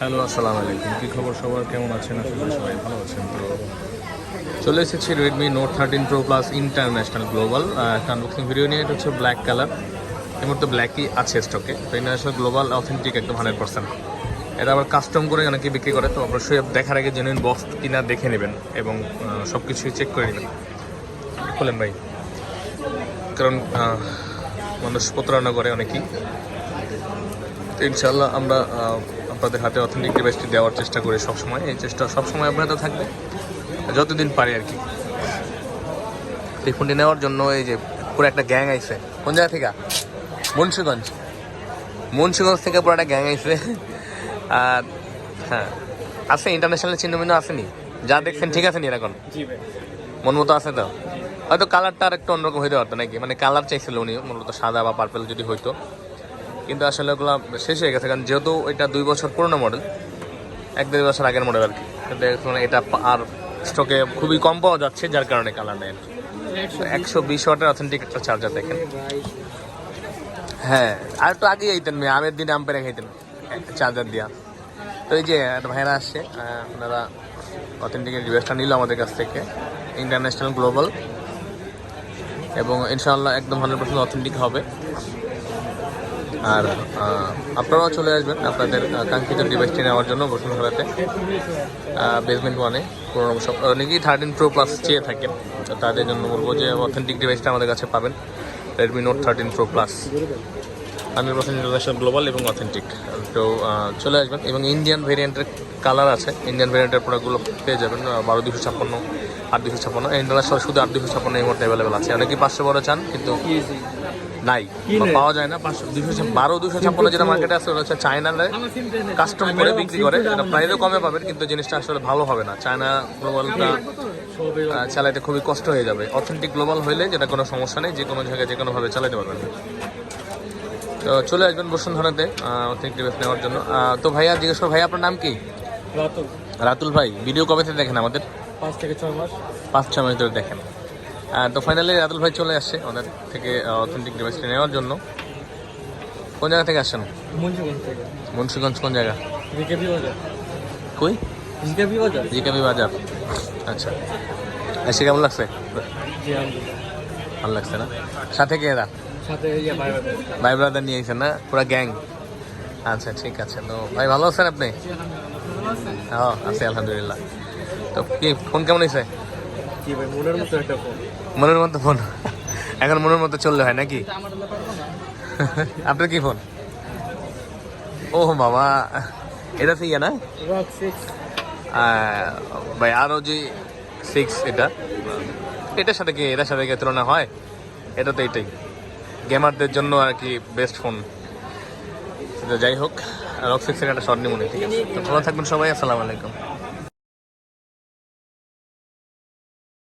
Hello, আসসালামু আলাইকুম। কী খবর সবার? কেমন আছেন? আসলে সবাই ভালো আছেন। তো চলে এসেছি Redmi note thirteen pro plus international global একটা আনবক্সিং ভিডিও নিয়ে। এটা হচ্ছে ব্ল্যাক কালার এই মুহূর্তে ব্ল্যাকই আছে স্টকে তো ইন্টারন্যাশনাল গ্লোবাল অথেন্টিক একদম হান্ড্রেড পার্সেন্ট এটা আবার কাস্টম করে অনেকে বিক্রি করে। তো অবশ্যই দেখার আগে জেনুইন বক্স কিনা দেখে নেবেন এবং সব কিছুই চেক করে নেবেন। বলেন ভাই। কারণ মানুষ প্রতারণা করে অনেকেই। তো ইনশাল্লাহ আমরা আপনাদের হাতে অথেন্টিক ডিভাইসটি দেওয়ার চেষ্টা করি সবসময়। এই চেষ্টা সবসময় অব্যাহত থাকবে। যতদিন পারি আর কি। এই ফোনটি নেওয়ার জন্য এই যে পুরো একটা গ্যাং আইছে। কোন জায়গা থেকে? মুন্সিগঞ্জ। মুন্সিগঞ্জ থেকে পুরো একটা গ্যাং আইছে। আর হ্যাঁ। আছে ইন্টারন্যাশনাল চিহ্ন মিহ্ন আসেনি? যা দেখছেন ঠিক আছে নি এখন মন মতো আছে তো? হয়তো কালারটা আর একটু অন্যরকম হইতে পারতো নাকি? মানে কালার চাইছিল উনি মূলত সাদা বা পার্পেল যদি হইতো। কিন্তু আসলে ওগুলো শেষ হয়ে গেছে, কারণ যেহেতু এটা দুই বছর পুরনো মডেল এক দেড় বছর আগের মডেল আর কি। কিন্তু এখন এটা আর স্টকে খুবই কম পাওয়া যাচ্ছে, যার কারণে কালার নেই একশো বিশ ওয়াটের অথেন্টিক একটা চার্জার দেখেন। হ্যাঁ আর একটু আগে আইতেন মেয়ে আমের দিনে আম পেরে খাইতেন চার্জার দিয়া। তো এই যে ভাইরা আসছে ওনারা অথেন্টিকের ডিভাইসটা নিল আমাদের কাছ থেকে ইন্টারন্যাশনাল গ্লোবাল এবং ইনশাআল্লাহ একদম হান্ড্রেড পার্সেন্ট অথেন্টিক হবে। আর আপনারাও চলে আসবেন আপনাদের কাঙ্ক্ষিত ডিভাইসটি নেওয়ার জন্য বসুন্ধরাতে বেসমেন্ট ওয়ানে পুরোনো সব অনেকেই থার্টিন প্রো প্লাস চেয়ে থাকেন। তাদের জন্য বলব যে অথেন্টিক ডিভাইসটা আমাদের কাছে পাবেন Redmi note thirteen pro plus hundred percent international global এবং অথেন্টিক তো চলে আসবেন এবং ইন্ডিয়ান ভেরিয়েন্টের কালার আছে। ইন্ডিয়ান ভেরিয়েন্টের প্রোডাক্টগুলো পেয়ে যাবেন বারো দুশো ছাপ্পান্ন, আট দুশো ছাপ্পান্ন। ইন্টারন্যাশনাল শুধু আট দুশো ছাপ্পান্ন এই মুহূর্তে অ্যাভেলেবেল আছে। অনেকেই পাঁচশো বড় চান, কিন্তু নাই পাওয়া যায় না পাঁচশো দুশো বারো দুশো ছাপ্পান্ন যেটা মার্কেটে আছে ওটা হচ্ছে চায়নার কাস্টম করে বিক্রি করে। এটা প্রাইসও কমে পাবেন কিন্তু জিনিসটা আসলে ভালো হবে না। চায়না গ্লোবালটা চালাইতে খুবই কষ্ট হয়ে যাবে। অথেন্টিক গ্লোবাল হইলে যেটা কোনো সমস্যা নেই যে কোনো জায়গায় যে কোনোভাবে চালাতে পারবেন। তো চলে আসবেন বসুন্ধরাতে অথেন্টিক ডিভাইস নেওয়ার জন্য। তো ভাইয়া জিজ্ঞেস করো ভাই আপনার নাম কি? রাত রাতুল ভাই ভিডিও কবে থেকে দেখেন আমাদের? পাঁচ থেকে ছয় মাস। পাঁচ ছয় মাস ধরে দেখেন। তো ফাইনালি রাতুল ভাই চলে আসছে আমাদের থেকে অথেন্টিক ডিভাইসটি নেওয়ার জন্য। কোন জায়গা থেকে আসছেন? মুন্সিগঞ্জ কোন জায়গা? কই? জিকাবি বাজার। আচ্ছা। এসে কেমন লাগছে? ভালো লাগছে না? সাথে কে এরা? ভাই ব্রাদার। নিয়ে এসেছেন না? পুরো গ্যাং। আচ্ছা ঠিক আছে। তো ভাই ভালো আছেন আপনি? হ্যাঁ আছি আলহামদুলিল্লাহ। তো কি ফোন কেমন হয়েছে ভাই মনের মতো একটা ফোন মনের মতো ফোন এখন মনের মতো চললে হয় নাকি? আপনার কি ফোন ও বাবা এটা ইয়ে না? ভাই আরও যে সিক্স এটা এটার সাথে কি এটার সাথে তুলনা হয়? এটা তো এটাই। গেমারদের জন্য আর কি বেস্ট ফোন যাই হোক রক সিক্সের একটা শর্ট নিমনে ঠিক আছে। তো ভালো থাকবেন সবাই আসসালামু আলাইকুম।